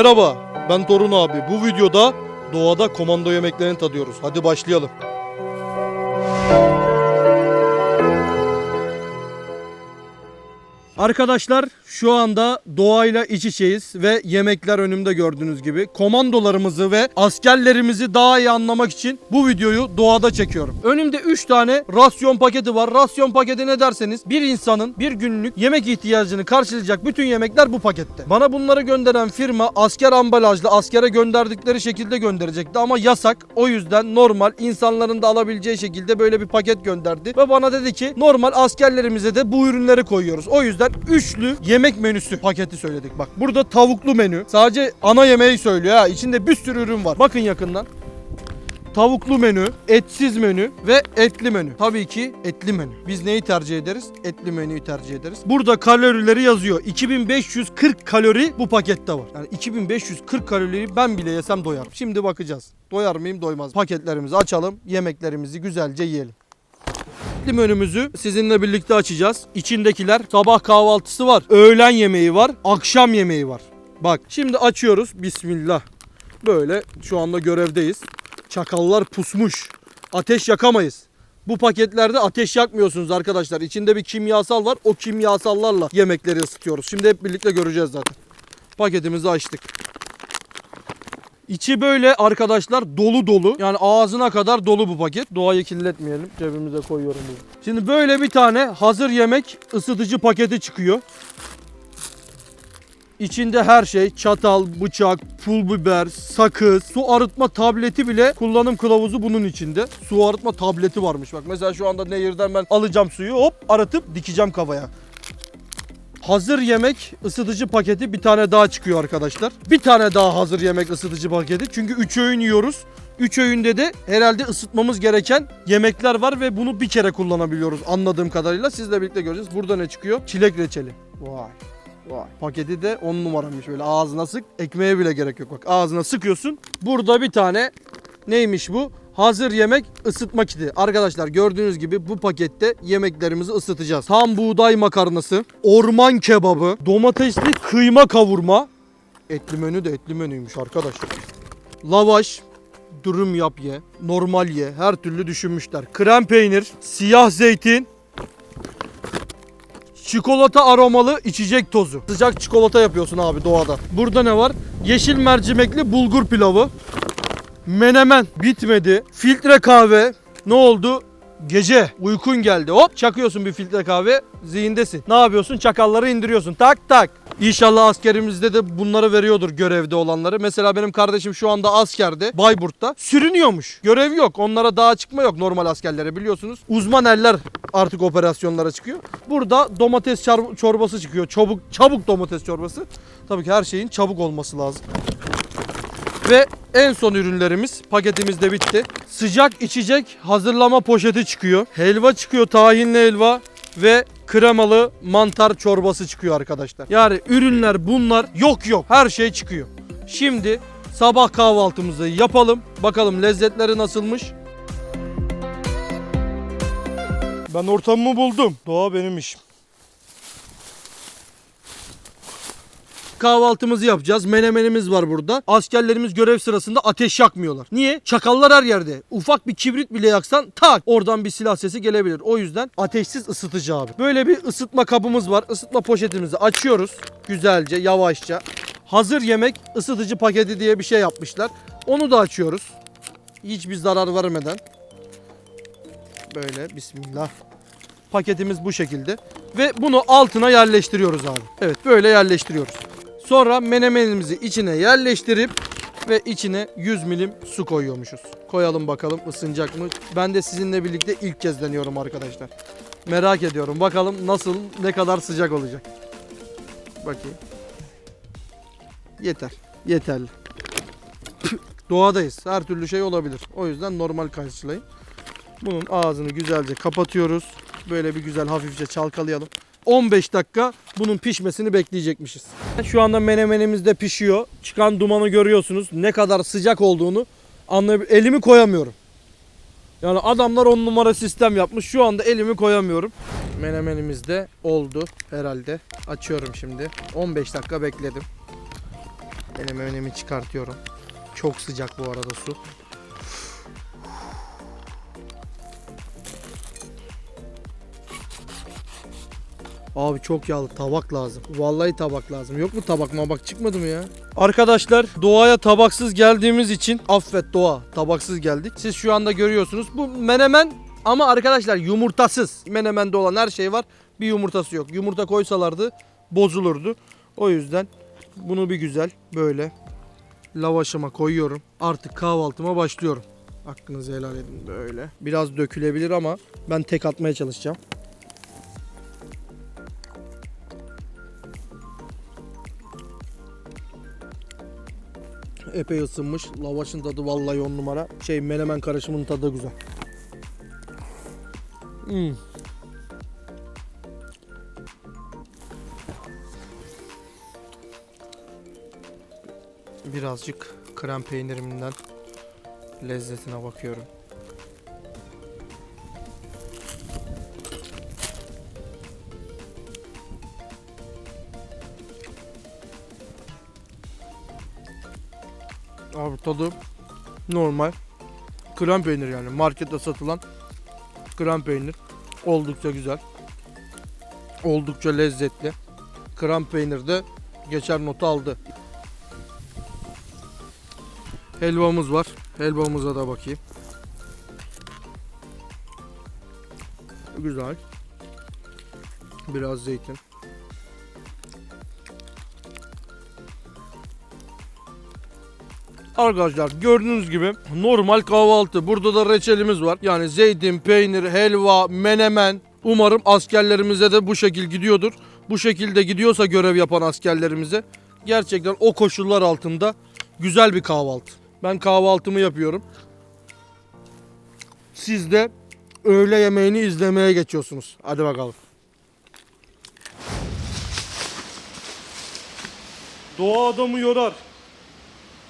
Merhaba, ben Torun abi. Bu videoda doğada komando yemeklerini tadıyoruz. Hadi başlayalım. Arkadaşlar şu anda doğayla iç içeyiz ve yemekler önümde gördüğünüz gibi. Komandolarımızı ve askerlerimizi daha iyi anlamak için bu videoyu doğada çekiyorum. Önümde 3 tane rasyon paketi var. Rasyon paketi ne derseniz bir insanın bir günlük yemek ihtiyacını karşılayacak bütün yemekler bu pakette. Bana bunları gönderen firma asker ambalajlı askere gönderdikleri şekilde gönderecekti ama yasak. O yüzden normal insanların da alabileceği şekilde böyle bir paket gönderdi ve bana dedi ki normal askerlerimize de bu ürünleri koyuyoruz. O yüzden üçlü yemek menüsü paketi söyledik. Bak burada tavuklu menü. Sadece ana yemeği söylüyor ha. İçinde bir sürü ürün var. Bakın yakından. Tavuklu menü, etsiz menü ve etli menü. Tabii ki etli menü. Biz neyi tercih ederiz? Etli menüyü tercih ederiz. Burada kalorileri yazıyor. 2540 kalori bu pakette var. Yani 2540 kaloriyi ben bile yesem doyar. Şimdi bakacağız. Doyar mıyım doymaz. Paketlerimizi açalım. Yemeklerimizi güzelce yiyelim. Etli menümüzü sizinle birlikte açacağız. İçindekiler sabah kahvaltısı var, öğlen yemeği var, akşam yemeği var. Bak şimdi açıyoruz. Bismillah. Böyle şu anda görevdeyiz. Çakallar pusmuş. Ateş yakamayız. Bu paketlerde ateş yakmıyorsunuz arkadaşlar. İçinde bir kimyasal var. O kimyasallarla yemekleri ısıtıyoruz. Şimdi hep birlikte göreceğiz zaten. Paketimizi açtık. İçi böyle arkadaşlar dolu dolu. Yani ağzına kadar dolu bu paket. Doğayı kirletmeyelim. Cebimize koyuyorum bunu. Şimdi böyle bir tane hazır yemek ısıtıcı paketi çıkıyor. İçinde her şey çatal, bıçak, pul biber, sakız, su arıtma tableti bile kullanım kılavuzu bunun içinde. Su arıtma tableti varmış. Bak mesela şu anda nehirden ben alacağım suyu hop aratıp dikeceğim kafaya. Hazır yemek ısıtıcı paketi bir tane daha çıkıyor arkadaşlar. Bir tane daha hazır yemek ısıtıcı paketi. Çünkü 3 öğün yiyoruz. 3 öğünde de herhalde ısıtmamız gereken yemekler var ve bunu bir kere kullanabiliyoruz anladığım kadarıyla. Sizle birlikte göreceğiz. Burada ne çıkıyor? Çilek reçeli. Vay. Vay. Paketi de 10 numaramış böyle ağzına sık. Ekmeğe bile gerek yok bak. Ağzına sıkıyorsun. Burada bir tane neymiş bu? Hazır yemek ısıtma kiti. Arkadaşlar gördüğünüz gibi bu pakette yemeklerimizi ısıtacağız. Tam buğday makarnası, orman kebabı, domatesli kıyma kavurma. Etli menü de etli menüymüş arkadaşlar. Lavaş, dürüm yap ye, normal ye, her türlü düşünmüşler. Krem peynir, siyah zeytin, Çikolata aromalı içecek tozu. Sıcak çikolata yapıyorsun abi doğada. Burada ne var? Yeşil mercimekli bulgur pilavı. Menemen bitmedi. Filtre kahve. Ne oldu? Gece uykun geldi. Hop çakıyorsun bir filtre kahve. Zihindesin. Ne yapıyorsun? Çakalları indiriyorsun. Tak tak. İnşallah askerimizde de bunları veriyordur görevde olanları. Mesela benim kardeşim şu anda askerde Bayburt'ta sürünüyormuş. Görev yok. Onlara dağa çıkma yok normal askerlere biliyorsunuz. Uzman eller artık operasyonlara çıkıyor. Burada domates çorbası çıkıyor. Çabuk çabuk domates çorbası. Tabii ki her şeyin çabuk olması lazım. Ve en son ürünlerimiz paketimiz de bitti. Sıcak içecek hazırlama poşeti çıkıyor. Helva çıkıyor tahinli helva ve kremalı mantar çorbası çıkıyor arkadaşlar. Yani ürünler bunlar yok yok her şey çıkıyor. Şimdi sabah kahvaltımızı yapalım. Bakalım lezzetleri nasılmış. Ben ortamımı buldum. Doğa benim işim. Kahvaltımızı yapacağız. Menemenimiz var burada. Askerlerimiz görev sırasında ateş yakmıyorlar. Niye? Çakallar her yerde. Ufak bir kibrit bile yaksan tak oradan bir silah sesi gelebilir. O yüzden ateşsiz ısıtıcı abi. Böyle bir ısıtma kabımız var. Isıtma poşetimizi açıyoruz. Güzelce yavaşça. Hazır yemek ısıtıcı paketi diye bir şey yapmışlar. Onu da açıyoruz. Hiçbir zarar vermeden. Böyle bismillah. Paketimiz bu şekilde. Ve bunu altına yerleştiriyoruz abi. Evet böyle yerleştiriyoruz. Sonra menemenimizi içine yerleştirip ve içine 100 milim su koyuyormuşuz. Koyalım bakalım ısınacak mı? Ben de sizinle birlikte ilk kez deniyorum arkadaşlar. Merak ediyorum. Bakalım nasıl, ne kadar sıcak olacak. Bakayım. Yeter. Yeterli. Doğadayız. Her türlü şey olabilir. O yüzden normal karşılayın. Bunun ağzını güzelce kapatıyoruz. Böyle bir güzel hafifçe çalkalayalım. 15 dakika bunun pişmesini bekleyecekmişiz. Şu anda menemenimiz de pişiyor. Çıkan dumanı görüyorsunuz. Ne kadar sıcak olduğunu anlayıp elimi koyamıyorum. Yani adamlar on numara sistem yapmış. Şu anda elimi koyamıyorum. Menemenimiz de oldu herhalde. Açıyorum şimdi. 15 dakika bekledim. Benim önemi çıkartıyorum. Çok sıcak bu arada su. Abi çok yağlı tabak lazım. Vallahi tabak lazım. Yok mu tabak mabak çıkmadı mı ya? Arkadaşlar doğaya tabaksız geldiğimiz için affet doğa tabaksız geldik. Siz şu anda görüyorsunuz. Bu menemen ama arkadaşlar yumurtasız. Menemende olan her şey var. Bir yumurtası yok. Yumurta koysalardı bozulurdu. O yüzden bunu bir güzel böyle lavaşıma koyuyorum. Artık kahvaltıma başlıyorum. Hakkınızı helal edin böyle. Biraz dökülebilir ama ben tek atmaya çalışacağım. Epey ısınmış. Lavaşın tadı vallahi on numara. Şey menemen karışımının tadı güzel. Hmm. Birazcık krem peynirimden lezzetine bakıyorum. Abi tadı normal. Krem peynir yani markette satılan krem peynir. Oldukça güzel. Oldukça lezzetli. Krem peynir de geçer notu aldı. Helvamız var. Helvamıza da bakayım. Güzel. Biraz zeytin. Arkadaşlar gördüğünüz gibi normal kahvaltı. Burada da reçelimiz var. Yani zeytin, peynir, helva, menemen. Umarım askerlerimize de bu şekil gidiyordur. Bu şekilde gidiyorsa görev yapan askerlerimize gerçekten o koşullar altında güzel bir kahvaltı. Ben kahvaltımı yapıyorum. Siz de öğle yemeğini izlemeye geçiyorsunuz. Hadi bakalım. Doğa adamı yorar.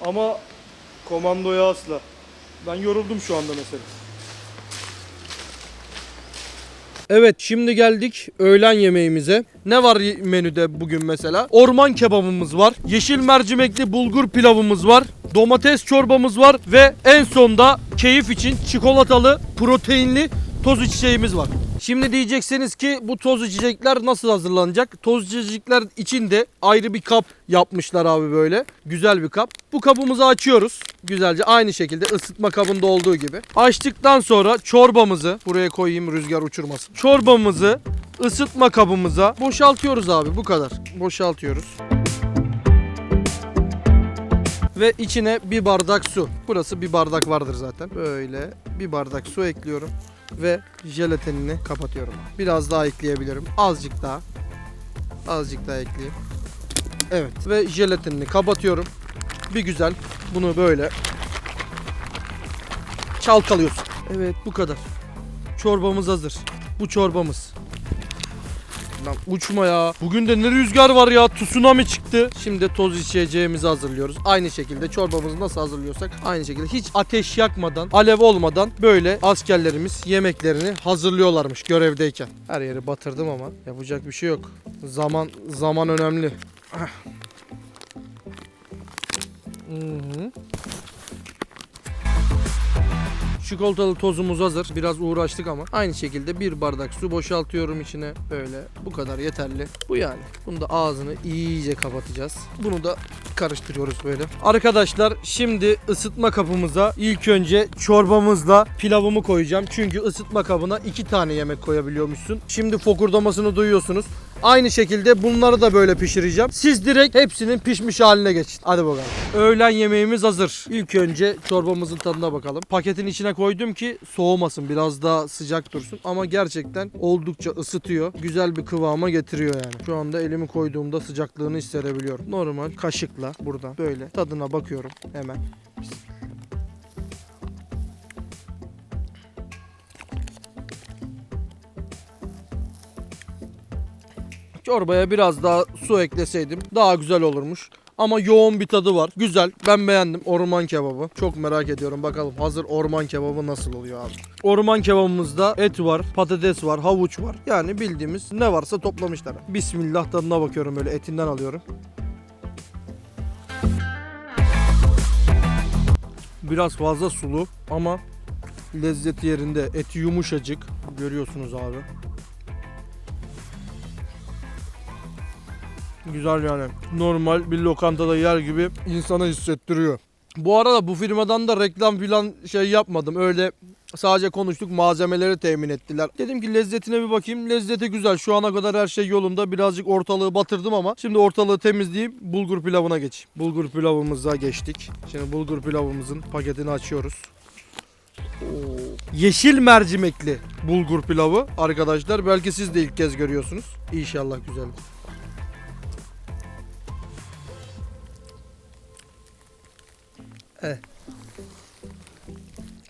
Ama komandoya asla. Ben yoruldum şu anda mesela. Evet şimdi geldik öğlen yemeğimize. Ne var menüde bugün mesela? Orman kebabımız var. Yeşil mercimekli bulgur pilavımız var. Domates çorbamız var ve en sonda keyif için çikolatalı, proteinli toz içeceğimiz var. Şimdi diyeceksiniz ki bu toz içecekler nasıl hazırlanacak? Toz içecekler için de ayrı bir kap yapmışlar abi böyle. Güzel bir kap. Bu kabımızı açıyoruz. Güzelce aynı şekilde ısıtma kabında olduğu gibi. Açtıktan sonra çorbamızı buraya koyayım rüzgar uçurmasın. Çorbamızı ısıtma kabımıza boşaltıyoruz abi bu kadar. Boşaltıyoruz. Ve içine bir bardak su. Burası bir bardak vardır zaten. Böyle bir bardak su ekliyorum ve jelatinini kapatıyorum. Biraz daha ekleyebilirim. Azıcık daha. Azıcık daha ekleyeyim. Evet ve jelatinini kapatıyorum. Bir güzel bunu böyle çalkalıyorsun. Evet bu kadar. Çorbamız hazır. Bu çorbamız. Lan uçma ya. Bugün de ne rüzgar var ya. Tsunami çıktı. Şimdi toz içeceğimizi hazırlıyoruz. Aynı şekilde çorbamızı nasıl hazırlıyorsak aynı şekilde hiç ateş yakmadan, alev olmadan böyle askerlerimiz yemeklerini hazırlıyorlarmış görevdeyken. Her yeri batırdım ama yapacak bir şey yok. Zaman zaman önemli. Hı hı. Çikolatalı tozumuz hazır. Biraz uğraştık ama aynı şekilde bir bardak su boşaltıyorum içine. Böyle bu kadar yeterli. Bu yani. Bunu da ağzını iyice kapatacağız. Bunu da karıştırıyoruz böyle. Arkadaşlar şimdi ısıtma kabımıza ilk önce çorbamızla pilavımı koyacağım. Çünkü ısıtma kabına iki tane yemek koyabiliyormuşsun. Şimdi fokurdamasını duyuyorsunuz. Aynı şekilde bunları da böyle pişireceğim. Siz direkt hepsinin pişmiş haline geçin. Hadi bakalım. Öğlen yemeğimiz hazır. İlk önce çorbamızın tadına bakalım. Paketin içine koydum ki soğumasın. Biraz daha sıcak dursun. Ama gerçekten oldukça ısıtıyor. Güzel bir kıvama getiriyor yani. Şu anda elimi koyduğumda sıcaklığını hissedebiliyorum. Normal kaşıkla buradan böyle tadına bakıyorum hemen. Çorbaya biraz daha su ekleseydim daha güzel olurmuş. Ama yoğun bir tadı var. Güzel. Ben beğendim orman kebabı. Çok merak ediyorum. Bakalım hazır orman kebabı nasıl oluyor abi. Orman kebabımızda et var, patates var, havuç var. Yani bildiğimiz ne varsa toplamışlar. Bismillah tadına bakıyorum böyle etinden alıyorum. biraz fazla sulu ama lezzeti yerinde. Eti yumuşacık. Görüyorsunuz abi. Güzel yani. Normal bir lokantada yer gibi insana hissettiriyor. Bu arada bu firmadan da reklam filan şey yapmadım. Öyle sadece konuştuk malzemeleri temin ettiler. Dedim ki lezzetine bir bakayım. Lezzeti güzel. Şu ana kadar her şey yolunda. Birazcık ortalığı batırdım ama şimdi ortalığı temizleyip bulgur pilavına geçeyim. Bulgur pilavımıza geçtik. Şimdi bulgur pilavımızın paketini açıyoruz. Oo. Yeşil mercimekli bulgur pilavı arkadaşlar. Belki siz de ilk kez görüyorsunuz. İnşallah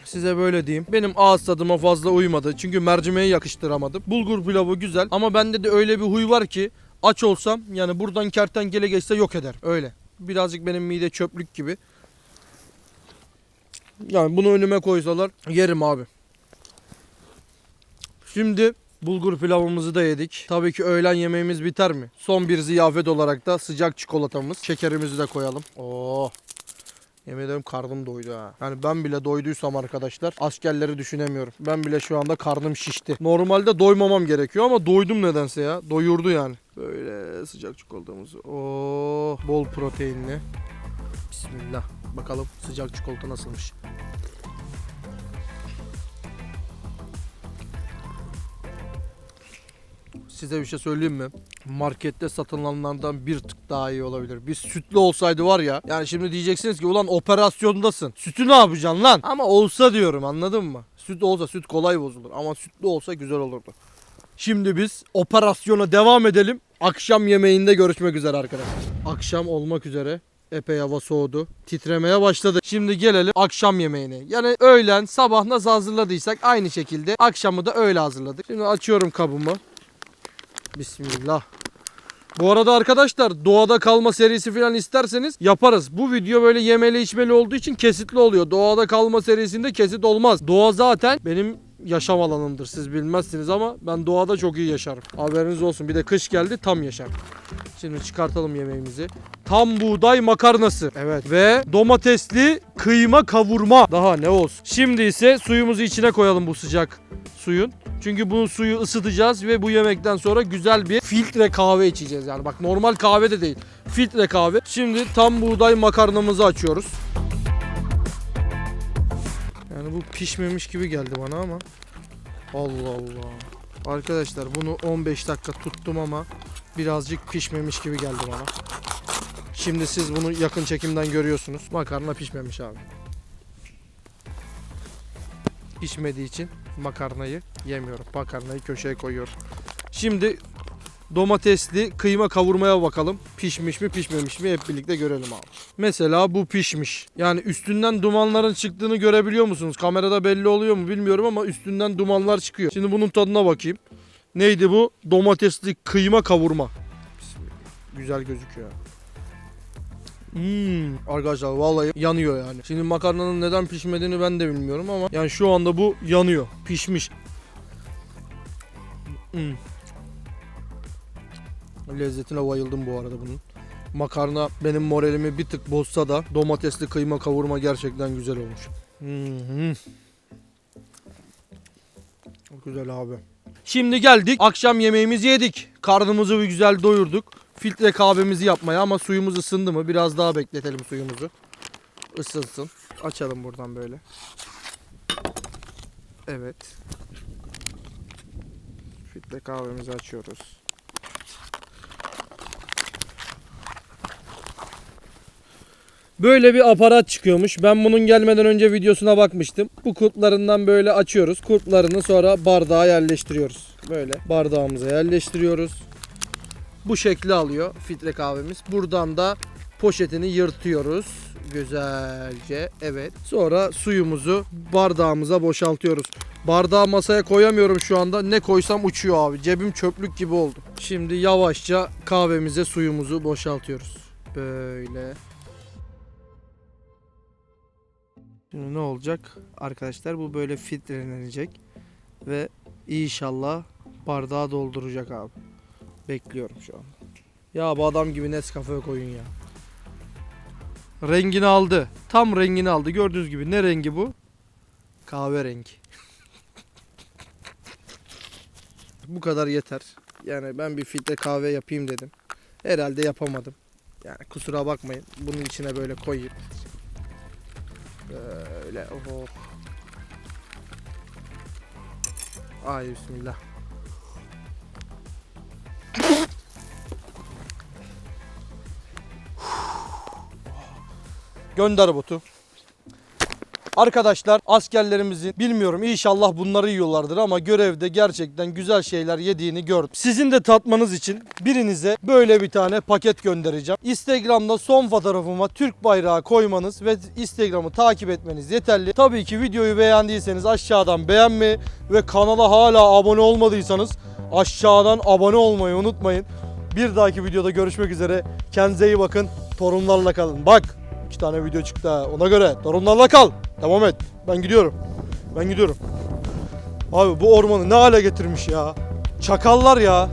Size böyle diyeyim. Benim ağız tadıma fazla uymadı. Çünkü mercimeğe yakıştıramadım. Bulgur pilavı güzel ama bende de öyle bir huy var ki aç olsam yani buradan kertenkele geçse yok eder. Öyle. Birazcık benim mide çöplük gibi. Yani bunu önüme koysalar yerim abi. Şimdi bulgur pilavımızı da yedik. Tabii ki öğlen yemeğimiz biter mi? Son bir ziyafet olarak da sıcak çikolatamız. Şekerimizi de koyalım. Oo. Yemin ederim karnım doydu ha. Yani ben bile doyduysam arkadaşlar askerleri düşünemiyorum. Ben bile şu anda karnım şişti. Normalde doymamam gerekiyor ama doydum nedense ya. Doyurdu yani. Böyle sıcak çikolatamız. Oo, bol proteinli. Bismillah. Bakalım sıcak çikolata nasılmış. Size bir şey söyleyeyim mi? Markette satılanlardan bir tık daha iyi olabilir. Bir sütlü olsaydı var ya. Yani şimdi diyeceksiniz ki ulan operasyondasın. Sütü ne yapacaksın lan? Ama olsa diyorum anladın mı? Süt olsa süt kolay bozulur. Ama sütlü olsa güzel olurdu. Şimdi biz operasyona devam edelim. Akşam yemeğinde görüşmek üzere arkadaşlar. Akşam olmak üzere. Epey hava soğudu. Titremeye başladı. Şimdi gelelim akşam yemeğine. Yani öğlen sabah nasıl hazırladıysak aynı şekilde akşamı da öyle hazırladık. Şimdi açıyorum kabımı. Bismillah. Bu arada arkadaşlar doğada kalma serisi falan isterseniz yaparız. Bu video böyle yemeli içmeli olduğu için kesitli oluyor. Doğada kalma serisinde kesit olmaz. Doğa zaten benim yaşam alanımdır. Siz bilmezsiniz ama ben doğada çok iyi yaşarım. Haberiniz olsun. Bir de kış geldi tam yaşarım. Şimdi çıkartalım yemeğimizi. Tam buğday makarnası. Evet. Ve domatesli kıyma kavurma. Daha ne olsun. Şimdi ise suyumuzu içine koyalım bu sıcak suyun. Çünkü bu suyu ısıtacağız ve bu yemekten sonra güzel bir filtre kahve içeceğiz. Yani bak normal kahve de değil. Filtre kahve. Şimdi tam buğday makarnamızı açıyoruz. Bu pişmemiş gibi geldi bana ama. Allah Allah. Arkadaşlar bunu 15 dakika tuttum ama birazcık pişmemiş gibi geldi bana. Şimdi siz bunu yakın çekimden görüyorsunuz. Makarna pişmemiş abi. Pişmediği için makarnayı yemiyorum. Makarnayı köşeye koyuyorum. Şimdi domatesli kıyma kavurmaya bakalım. Pişmiş mi pişmemiş mi hep birlikte görelim abi. Mesela bu pişmiş. Yani üstünden dumanların çıktığını görebiliyor musunuz? Kamerada belli oluyor mu bilmiyorum ama üstünden dumanlar çıkıyor. Şimdi bunun tadına bakayım. Neydi bu? Domatesli kıyma kavurma. Güzel gözüküyor. Hmm, arkadaşlar vallahi yanıyor yani. Şimdi makarnanın neden pişmediğini ben de bilmiyorum ama yani şu anda bu yanıyor. Pişmiş. Hmm. Lezzetine bayıldım bu arada bunun. Makarna benim moralimi bir tık bozsa da domatesli kıyma kavurma gerçekten güzel olmuş. Çok güzel abi. Şimdi geldik. Akşam yemeğimizi yedik. Karnımızı bir güzel doyurduk. Filtre kahvemizi yapmaya ama suyumuz ısındı mı? Biraz daha bekletelim suyumuzu. Isınsın. Açalım buradan böyle. Evet. Filtre kahvemizi açıyoruz. Böyle bir aparat çıkıyormuş. Ben bunun gelmeden önce videosuna bakmıştım. Bu kurtlarından böyle açıyoruz. Kurtlarını sonra bardağa yerleştiriyoruz. Böyle bardağımıza yerleştiriyoruz. Bu şekli alıyor filtre kahvemiz. Buradan da poşetini yırtıyoruz. Güzelce. Evet. Sonra suyumuzu bardağımıza boşaltıyoruz. Bardağı masaya koyamıyorum şu anda. Ne koysam uçuyor abi. Cebim çöplük gibi oldu. Şimdi yavaşça kahvemize suyumuzu boşaltıyoruz. Böyle. Şimdi ne olacak? Arkadaşlar bu böyle filtrelenecek. Ve inşallah bardağı dolduracak abi. Bekliyorum şu an. Ya bu adam gibi Nescafe koyun ya. Rengini aldı. Tam rengini aldı. Gördüğünüz gibi ne rengi bu? Kahverengi. bu kadar yeter. Yani ben bir filtre kahve yapayım dedim. Herhalde yapamadım. Yani kusura bakmayın. Bunun içine böyle koyayım. Böyle oh. Ay bismillah. Gönder botu. Arkadaşlar askerlerimizin bilmiyorum inşallah bunları yiyorlardır ama görevde gerçekten güzel şeyler yediğini gördüm. Sizin de tatmanız için birinize böyle bir tane paket göndereceğim. Instagram'da son fotoğrafıma Türk bayrağı koymanız ve Instagram'ı takip etmeniz yeterli. Tabii ki videoyu beğendiyseniz aşağıdan beğenmeyi ve kanala hala abone olmadıysanız aşağıdan abone olmayı unutmayın. Bir dahaki videoda görüşmek üzere. Kendinize iyi bakın. Torunlarla kalın. Bak iki tane video çıktı ha. Ona göre torunlarla kal. Devam et. Ben gidiyorum. Ben gidiyorum. Abi bu ormanı ne hale getirmiş ya. Çakallar ya.